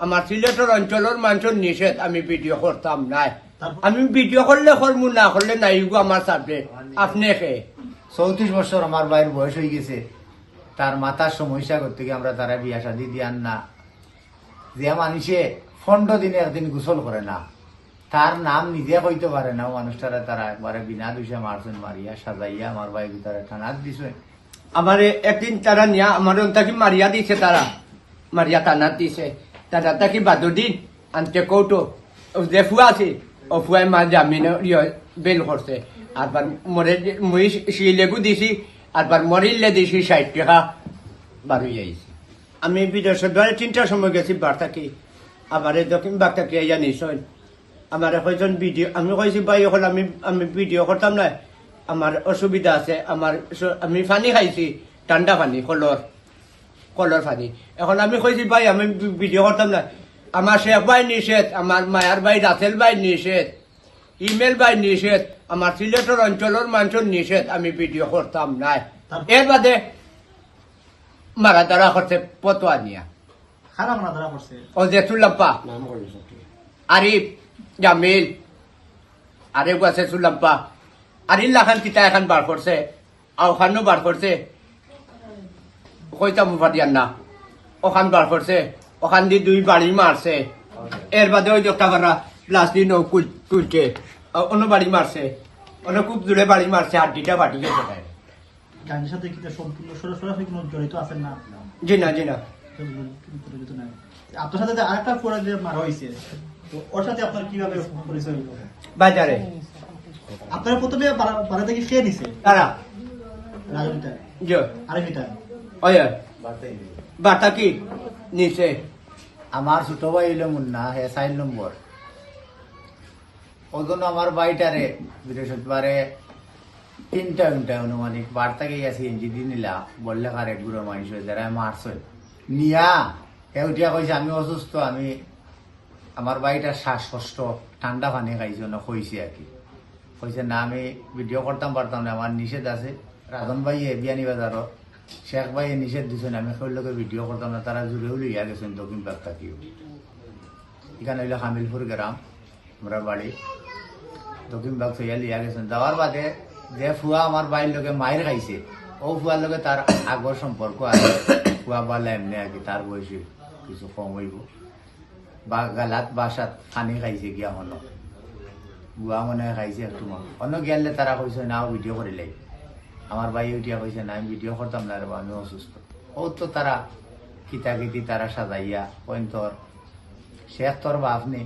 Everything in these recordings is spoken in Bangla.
আমার সিলেটের অঞ্চলের মানুষের নিষেধ আমি ভিডিও করতাম নাই? আমি ভিডিও করলে করব না করলে নাই গো আমার সাবজেক্ট আপনি চৌত্রিশ বছর আমার ভাইয়ের বয়স হয়ে গেছে। তার মাথার সমস্যা করতে গিয়ে আমরা তারা বিয়া শাদি দিয়ান না। যে মানুষে পনেরো দিনে একদিন গোসল করে না। তার নাম নিজে কইতে পারে না। মানুষটারা তারা একবারে বিনা দুষে মারছেন মারিয়া সাজাইয়া আমার ভাই ভিতরে থানাত দিছে। আমার একদিন তারা নিয়া আমার তাকে মারিয়া দিছে তারা মারিয়া টানা দিছে। তারা তাকে বাদো দিন আনতে কৌটো যে ফুয়া আছে ও ফুয়াই মা জামিন বেল করছে আরবার মরে মুই শিলেগু দিছি আরবার মরিলে দিছি ষাট টাকা বারো যাইছি আমি বিদেশের দ্বারা তিনটার সময় গেছি বার্তাকে আবার দক্ষিণ বার্তাকে ইয়া নিশ্চয় আমার কয়জন ভিডিও আমি কইছি ভাই এখন আমি আমি ভিডিও করতাম না আমার অসুবিধা আছে আমার আমি পানি খাইছি ঠান্ডা পানি কলর কলর পানি এখন আমি কইছি ভাই আমি ভিডিও করতাম না। আমার শেখ ভাই নিষেধ আমার মায়ার ভাই রাসেল ভাই নিষেধ ইমেল ভাই নিষেধ আমার সিলেটের অঞ্চলের মানুষের নিষেধ আমি ভিডিও করতাম নাই? এর বাদে মারা তারা করছে পতোয়া নিয়া ও যে সুলাম্পা আরিফ জামিল আরেক আছে সুলাম্পা আরিল লাখান কিতা এখন বার করছে আওখানো বার করছে কইতা মুফাদিয়ান না। ওখান বার করছে ওখান দিয়ে দুই বাড়ি মারছে। এর বাদে ওই একটা বারা প্লাস্টিক নৌ তুলছে অন্য বাড়ি মারছে। অন্য খুব দূরে বাড়ি মারছে হাড্ডিটা ফাটি গেছে। গানের সাথে কি সম্পূর্ণ সরাসরি কোনো জড়িত আছেন না? জি না জি না। আপনার সাথে আরেকটা যে মারা হয়েছে তো ওর সাথে আপনার কীভাবে পরিচয় হলো বাজারে। আপনার প্রথমে বাড়া- থেকে খেয়ে নিছে? তারা রাজনীতিটা জি। আরেকটা। ওই বার্তা কি? নিচে। আমার ছোট ভাই হইল মুন্না হে চাইল নম্বর। ওই জন্য আমার বাড়িটারে বৃহস্পতিবারে তিনটা ঘণ্টা অনুমানিক বার্তাকে গেছি এনজি দি নিলা। বললে কারে গুড়ো মানুষ যারা মারছে। নিয়া। হে উঠিয়া কইছে আমি অসুস্থ আমি আমার বাড়িটা শ্বাসকষ্ট ঠান্ডা পানি খাইছে না কইছে আর কি। কইছে না আমি ভিডিও করতাম পারতাম না আমার নিষেধ আছে। রাজন ভাইয়ে বিয়ানি বাজারও শেখ ভাইয়ে নিষেধ দিছেন আমি সকলকে ভিডিও করতাম না, তারা জুড়েও লইয়া গেছেন দক্ষিণ পাক থাকিও এখানে হইল হামিলপুর গ্রাম, আমরা বাড়ি। দক্ষিণ পাক থইয়া লিয়া গেছেন। যাওয়ার বাদে যে ফুয়া আমার বাইর লোকে মায়ের খাইছে, ও ফুয়ার লোকে তার আগর সম্পর্ক আছে। ফুয়া বালা এমনি আর কি তার বয়সে কিছু কম হইব। বা গালাত বাসাত পানি খাইছে গিয়া হলো বুয়া মনে খাইছে মান অন্য গেলে তারা কইছে না ভিডিও করিলে আমার ভাই উঠিয়া কইছে না আমি ভিডিও করতাম না রে আমি অসুস্থ। ও তো তারা কিতা কিতি তারা সাজাইয়া কইন তোর শেখ তোর বাপ নি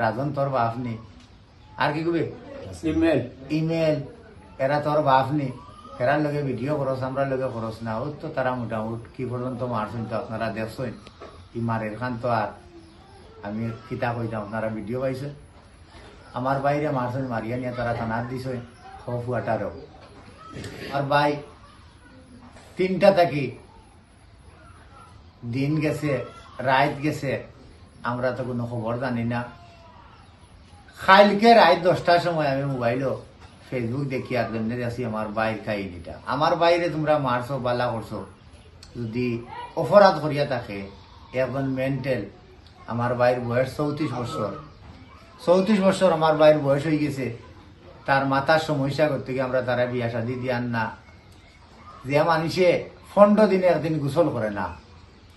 রাজন তোর বাপ নি আর কি কবি ইমেল। ইমেল এরা তোর বাপ নি এরার লগে ভিডিও করস আমরা লগে করস না। ও তো তারা মোটামুটি কি পর্যন্ত মারছেন তো আপনারা দেখছেন? ই মারের খান তো আর আমি কিতা কইতাম আপনারা ভিডিও পাইছেন? আমার বাইরে মারছেন মারিয়া নিয়ে তারা থানার দিছে ফুয়াটারও আর ভাই, তিনটা থাকি। দিন গেছে, রাত গেছে, আমরা তো কোনো খবর জানি না। কালকে রাত দশটার সময় আমি মোবাইলও ফেসবুক দেখি, আর জন্য আছি আমার বাইর কাহিনীটা। আমার বাইরে তোমরা মারছো বালা করছ। যদি অপরাধ করিয়া থাকে এখন মেন্টাল আমার বাইর বয়স চৌত্রিশ বছর। চৌত্রিশ বছর আমার বাইর বয়স হয়ে গেছে। তার মাথার সমস্যা করতে গিয়ে আমরা তারা বিয়া শাদি দিয়ান না। যে মানুষে পনেরো দিনে একদিন গোসল করে না।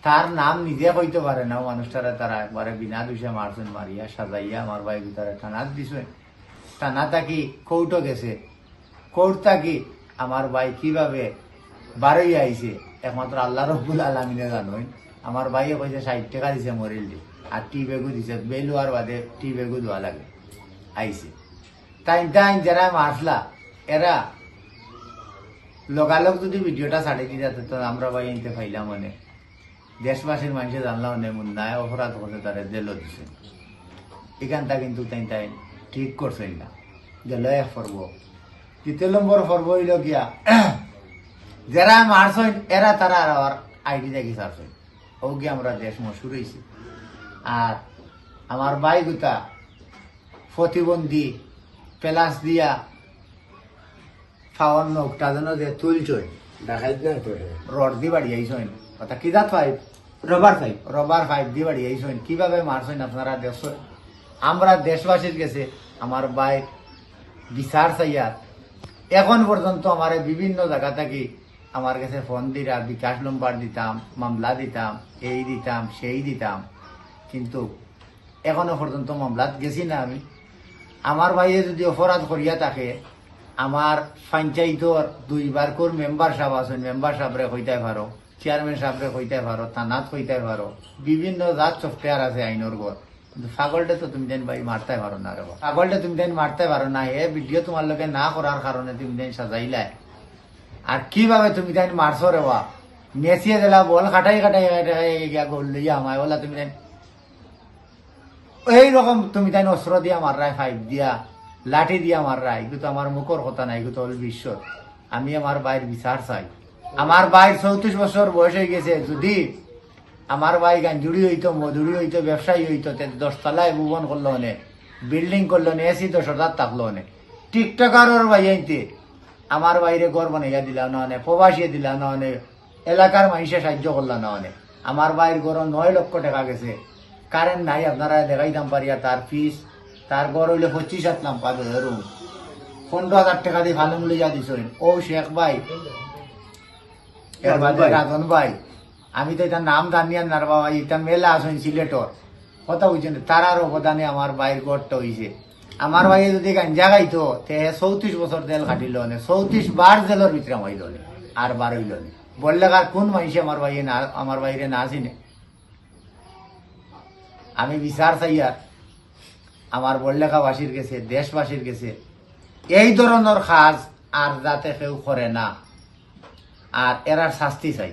তার নাম নিজে কইতে পারে না মানুষটারা তারা একবারে বিনা দুষে মারছেন, মারিয়া সাজাইয়া আমার ভাই ভিতরে টানাত দিছে টানা থাকি কৌটো গেছে? কৌট থাকি আমার ভাই কীভাবে বারোই আইছে? একমাত্র আল্লাহ রব্বুল আলমিনে জানোই আমার ভাইয়ে কইছে, ষাট টাকা দিছে মরিল আর টি বেগু দিছে বেল হওয়ার বাদে টি বেগু দেওয়া লাগে। আইছে। তাই তাই যারা মারলা এরা লগালগ যদি ভিডিওটা ছাড়ি দিয়ে যেত তো আমরা ভাই আনতে পাইলাম মানে দেশবাসীর মানুষে জানলাম মানে মুন্নায় অপরাধ করছে তারা, জেলও দিছে। এখানটা কিন্তু তাই তাই ঠিক করছেন না। গেল এক পর্ব দ্বিতীয় নম্বর পর্ব হইল গিয়া, যারা মারছেন এরা তারা আর আইডি দেখি ছাড়ছেন ও গিয়ে আমরা দেশ মশুর হয়েছি আর আমার ভাই গুতা প্রতিবন্ধী পেলাস দিয়া খাওয়ার নৌকটা যেন যে তুলছই দেখাই না তো রড দি বাড়ি আইসইন। কথা কি দাঁত পাই রবার ফাইভ রবার ফাইভ দিয়ে বাড়ি এইসেন কীভাবে মারছেন আপনারা দেখছেন আমরা দেশবাসীর গেছে আমার ভাই বিচার চাইয়ার এখন পর্যন্ত আমার বিভিন্ন জায়গা থেকে আমার কাছে ফোন দিরা বিকাশ নম্বর দিতাম মামলা দিতাম এই দিতাম সেই দিতাম। কিন্তু এখনও পর্যন্ত মামলাত গেছি না আমি। আমার ভাইয়ে যদি অপরাধ করিয়া থাকে, আমার পঞ্চায়েতর দুইবার কোর মেম্বার সাহেব আছেন, মেম্বার সাহেবরে কইতে পারো চেয়ারম্যান সাহেবরে কইতে পারো, থানাত কইতে পারো, বিভিন্ন জাত সফটওয়্যার আছে আইনর গড় কিন্তু ছাগলটা তো তুমি দেন ভাই মারতে পারো না রে। ছাগলটা তুমি দেন মারতে পারো না এ ভিডিও তোমার লোকে না করার কারণে তুমি দেন সাজাইলাই। আর কীভাবে তুমি দেন মারছো রে বা মেসিয়ে দিলা বল কাটাই কাটাই কাটাই গিয়া গোল লইয়া আমায় বলা তুমি দেন এইরকম তুমি তাই অস্ত্র দিয়া মাররাই ফাইভ দিয়া, লাঠি দিয়া মাররাই এগুলো তো আমার মুখর কথা নাই এগুলো তো হল বিশ্ব। আমি আমার বাইর বিচার চাই। আমার বাইর চৌত্রিশ বছর বয়স হয়ে গেছে, যদি আমার ভাই গাঞ্জুড়ি হইতো মধুরি হইতো, ব্যবসায়ী হইতো দশতলায় ভুবন করল নে বিল্ডিং করল নে এসি দশ হাজার থাকল নে টিকটকারর ভাই আইতে আমার বাইরে ঘর বানাইয়া দিলা না নে প্রবাসী দিলা না নে এলাকার মানুষে সাহায্য করলা না নে আমার বাইর ঘর নয় লক্ষ টাকা গেছে। কারেন্ট নাই আপনারা দেখাইতাম পারিয়া তার ফিস তার ঘর হইলে পঁচিশ নাম পাবে রুম পনেরো হাজার টাকা দিয়ে ভালো মূল্য যা দিছ ও শেখ ভাই। রাজন ভাই। আমি তো এটা নাম জানিয়ার নার বাবা এটা মেলা আসেন সিলেটর। কথা বুঝছেন তারার অবদানে আমার বাইর গড়টা হইছে। আমার ভাই যদি গাঞ্জা গাইতো তে চৌত্রিশ বছর জেল কাটিল নে। চৌত্রিশ বার জেলের ভিতরে মাইল আর বার হইল বললে কার কোন মানুষে আমার ভাইয়ে না আমার বাইরে না আসিনে আমি বিচার চাই আর আমার বল্লেখাবাসীর গেছে দেশবাসীর গেছে এই ধরনের কাজ আর যাতে কেউ করে না। আর এরার শাস্তি চাই।